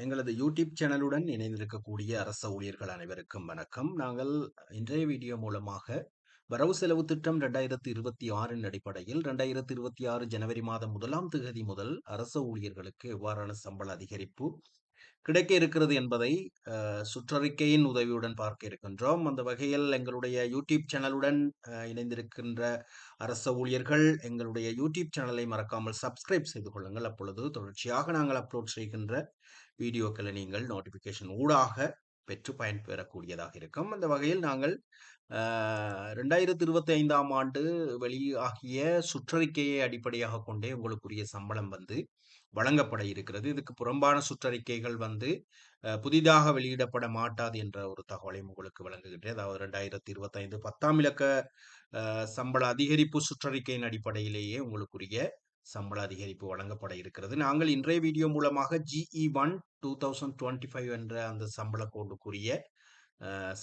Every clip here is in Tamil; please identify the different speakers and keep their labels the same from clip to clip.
Speaker 1: எங்களது யூடியூப் சேனலுடன் இணைந்திருக்கக்கூடிய அரச ஊழியர்கள் அனைவருக்கும் வணக்கம். நாங்கள் இன்றைய வீடியோ மூலமாக வரவு செலவு திட்டம் ரெண்டாயிரத்தி இருபத்தி ஆறின் அடிப்படையில் ரெண்டாயிரத்தி இருபத்தி ஆறு ஜனவரி மாதம் முதலாம் தேதி முதல் அரச ஊழியர்களுக்கு எவ்வாறான சம்பள அதிகரிப்பு கிடைக்க இருக்கிறது என்பதை சுற்றறிக்கையின் உதவியுடன் பார்க்க இருக்கின்றோம். அந்த வகையில் எங்களுடைய யூடியூப் சேனலுடன் இணைந்திருக்கின்ற அரச ஊழியர்கள் எங்களுடைய யூடியூப் சேனலை மறக்காமல் சப்ஸ்கிரைப் செய்து கொள்ளுங்கள். அப்பொழுது தொடர்ச்சியாக நாங்கள் அப்லோட் செய்கின்ற வீடியோக்களை நீங்கள் நோட்டிஃபிகேஷன் ஊடாக பெற்று பயன்பெறக்கூடியதாக இருக்கும். அந்த வகையில் நாங்கள் ரெண்டாயிரத்தி இருபத்தி ஐந்தாம் ஆண்டு வெளியாகிய சுற்றறிக்கையை அடிப்படையாக கொண்டே உங்களுக்குரிய சம்பளம் வந்து வழங்கப்பட இருக்கிறது. இதுக்கு புறம்பான சுற்றறிக்கைகள் வந்து புதிதாக வெளியிடப்பட மாட்டாது என்ற ஒரு தகவலையும் உங்களுக்கு வழங்குகின்றேன். அதாவது ரெண்டாயிரத்தி இருபத்தைந்து பத்தாம் இலக்க சம்பள அதிகரிப்பு சுற்றறிக்கையின் அடிப்படையிலேயே உங்களுக்குரிய சம்பள அதிகரிப்பு வழங்கப்பட இருக்கிறது. நாங்கள் இன்றைய வீடியோ மூலமாக GE one two thousand twenty five என்ற அந்த சம்பள கோடுக்குரிய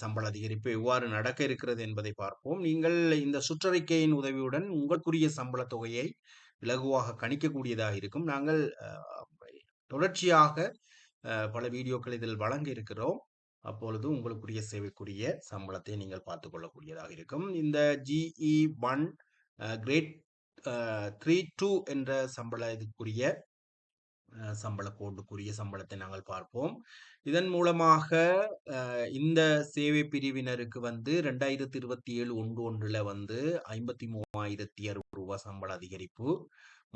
Speaker 1: சம்பள அதிகரிப்பு எவ்வாறு நடக்க இருக்கிறது என்பதை பார்ப்போம். நீங்கள் இந்த சுற்றறிக்கையின் உதவியுடன் உங்களுக்குரிய சம்பள தொகையை இலகுவாக கணிக்கக்கூடியதாக இருக்கும். நாங்கள் தொடர்ச்சியாக பல வீடியோக்கள் இதில் வழங்க இருக்கிறோம். அப்பொழுது உங்களுக்குரிய சேவைக்குரிய சம்பளத்தை நீங்கள் பார்த்து கொள்ளக்கூடியதாக இருக்கும். இந்த GE one grade three two என்ற சம்பள இதுக்குரிய சம்பள கோட்டுக்குரிய சம்பளத்தை நாங்கள் பார்ப்போம். இதன் மூலமாக இந்த சேவை பிரிவினருக்கு வந்து ரெண்டாயிரத்தி இருபத்தி ஏழு ஒன்று ஒன்றுல வந்து ஐம்பத்தி மூவாயிரத்தி அறுபது ரூபாய் சம்பள அதிகரிப்பு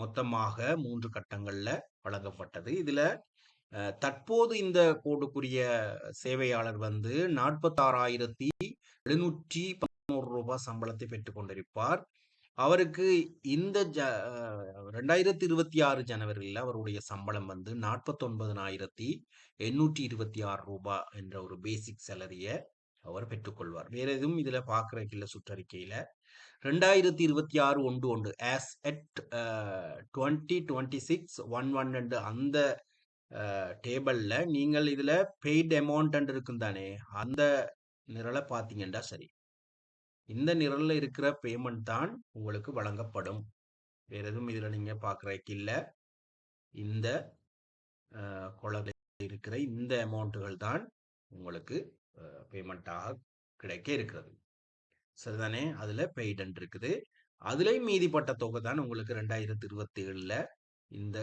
Speaker 1: மொத்தமாக மூன்று கட்டங்கள்ல வழங்கப்பட்டது. இதுல தற்போது இந்த கோடுக்குரிய சேவையாளர் வந்து நாற்பத்தாறாயிரத்தி எழுநூற்றி பதினோரு ரூபாய் சம்பளத்தை பெற்றுக் கொண்டிருப்பார். அவருக்கு இந்த ஜ ரெண்டாயிரத்தி இருபத்தி ஆறு ஜனவரியில் அவருடைய சம்பளம் வந்து நாற்பத்தொன்பதனாயிரத்தி எண்ணூற்றி இருபத்தி ஆறு ரூபாய் என்ற ஒரு பேசிக் சேலரியை அவர் பெற்றுக்கொள்வார். வேற எதுவும் இதுல பாக்குறதுக்கு இல்லை சுற்றறிக்கையில ரெண்டாயிரத்தி இருபத்தி ஆறு ஒன்று ஒன்று as at twenty twenty six one one ரெண்டு அந்த டேபிளில் நீங்கள் இதில் பெய்ட் அமௌண்ட் இருக்கும் தானே அந்த நிரலை பார்த்தீங்கன்னா சரி. இந்த நிரலில் இருக்கிற பேமெண்ட் தான் உங்களுக்கு வழங்கப்படும். வேற எதுவும் இதில் நீங்கள் பார்க்குறதுக்கு இல்லை. இந்த குழந்தை இருக்கிற இந்த அமௌண்ட்டுகள் தான் உங்களுக்கு பேமெண்ட்டாக கிடைக்க இருக்கிறது. சரிதானே? அதில் பெய்டன் இருக்குது. அதுலேயும் மீதிப்பட்ட தொகை தான் உங்களுக்கு ரெண்டாயிரத்தி இருபத்தி ஏழில் இந்த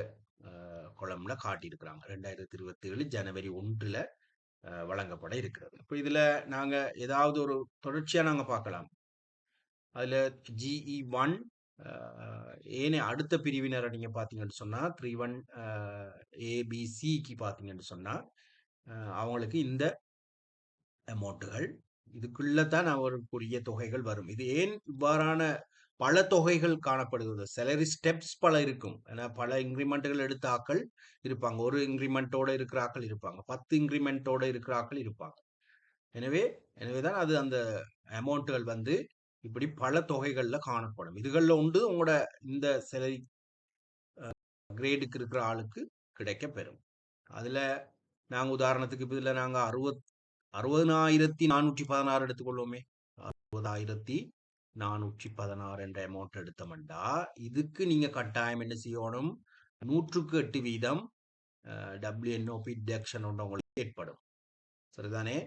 Speaker 1: குளம்ல காட்டியிருக்கிறாங்க. ரெண்டாயிரத்தி இருபத்தி ஏழு ஜனவரி ஒன்றில் வழங்கப்பட இருக்கிறது. இப்போ இதில் நாங்கள் ஏதாவது ஒரு தொடர்ச்சியாக நாங்கள் பார்க்கலாம். அதில் ஜிஇ ஒன் ஏனே அடுத்த பிரிவினரை நீங்கள் பார்த்தீங்கன்னு சொன்னால் த்ரீ ஒன் ஏபிசிக்கு பார்த்தீங்கன்னு சொன்னால் அவங்களுக்கு இந்த அமௌண்ட்டுகள் இதுக்குள்ளே தான் அவருக்குரிய தொகைகள் வரும். இது ஏன் இவ்வாறான பல தொகைகள் காணப்படுகிறது சேலரி ஸ்டெப்ஸ் பல இருக்கும். ஏன்னா பல இன்க்ரிமெண்ட்டுகள் எடுத்த ஆக்கள் இருப்பாங்க. ஒரு இன்க்ரிமெண்ட்டோட இருக்கிற ஆக்கள் இருப்பாங்க. பத்து இன்க்ரிமெண்ட்டோட இருக்கிற ஆக்கள் இருப்பாங்க. எனவே எனவே தான் அது அந்த அமௌண்ட்டுகள் வந்து இப்படி பல தொகைகளில் காணப்படும். இதுகளில் உண்டு உங்களோட இந்த சேலரி கிரேடுக்கு இருக்கிற ஆளுக்கு கிடைக்க பெறும். அதில் நாங்கள் உதாரணத்துக்கு இப்போ இதில் நாங்கள் அறுபத் அறுபதனாயிரத்தி நானூற்றி பதினாறு எடுத்துக்கொள்வோமே. அறுபதாயிரத்தி நானூற்றி பதினாறு என்ற அமௌண்ட் எடுத்தோம்டா. இதுக்கு நீங்கள் கட்டாயம் என்ன செய்யணும்? நூற்றுக்கு எட்டு வீதம் டபிள்யூஎன்ஓபி டிடக்ஷன் ஒன்று உங்களுக்கு ஏற்படும். சரிதானே?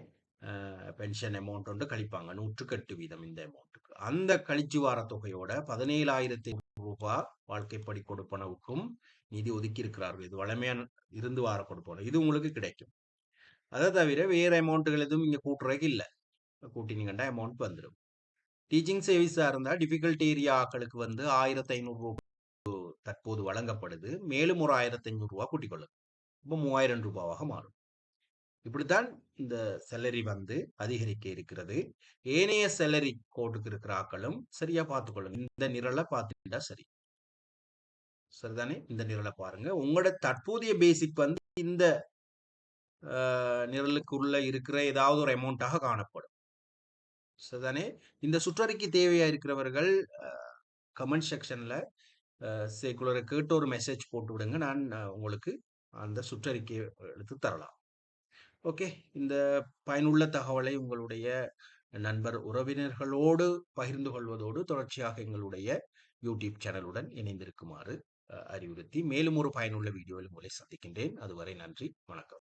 Speaker 1: பென்ஷன் அமௌண்ட் ஒன்று கழிப்பாங்க. நூற்றுக்கு எட்டு வீதம் இந்த அமௌண்ட்டுக்கு அந்த கழிச்சு வார தொகையோட பதினேழாயிரத்தி ரூபாய் வாழ்க்கைப்படி கொடுப்பனவுக்கும் நிதி ஒதுக்கி இருக்கிறார்கள் இது வளமையான இருந்து வார கொடுப்போம். இது உங்களுக்கு கிடைக்கும். அதை தவிர வேறு அமௌண்ட்டுகள் எதுவும் இங்கே கூட்டுறதுக்கு இல்லை. கூட்டினீங்கன்னா அமௌண்ட் வந்துடும் டீச்சிங் சர்வீஸாக இருந்தால் டிஃபிகல்ட் ஏரியாக்களுக்கு வந்து ஆயிரத்தி ஐநூறு தற்போது வழங்கப்படுது. மேலும் ஒரு ஆயிரத்தி ஐநூறுரூவா கூட்டிக்கொள்ளும் இப்போ மூவாயிரம் ரூபாவாக மாறும். இப்படித்தான் இந்த செலரி வந்து அதிகரிக்க இருக்கிறது. ஏனைய செலரி கோட்டுக்கு இருக்கிற ஆக்களும் சரியா பார்த்துக்கொள்ளுங்க இந்த நிரலை பார்த்துட்டா சரி. சரிதானே? இந்த நிரலை பாருங்க. உங்களோட தற்போதைய பேசிக் வந்து இந்த நிரலுக்குள்ள இருக்கிற ஏதாவது ஒரு அமௌண்ட்டாக காணப்படும். சரிதானே இந்த சுற்றறிக்கை தேவையா இருக்கிறவர்கள் கமெண்ட் செக்ஷன்ல சேக்குலரை கேட்டு ஒரு மெசேஜ் போட்டு விடுங்க. நான் உங்களுக்கு அந்த சுற்றறிக்கையை எடுத்து தரலாம். ஓகே. இந்த பயனுள்ள தகவலை உங்களுடைய நண்பர் உறவினர்களோடு பகிர்ந்து கொள்வதோடு தொடர்ச்சியாக எங்களுடைய யூடியூப் சேனலுடன் இணைந்திருக்குமாறு அறிவுறுத்தி மேலும் ஒரு பயனுள்ள வீடியோவில் உங்களை சந்திக்கின்றேன். அதுவரை நன்றி. வணக்கம்.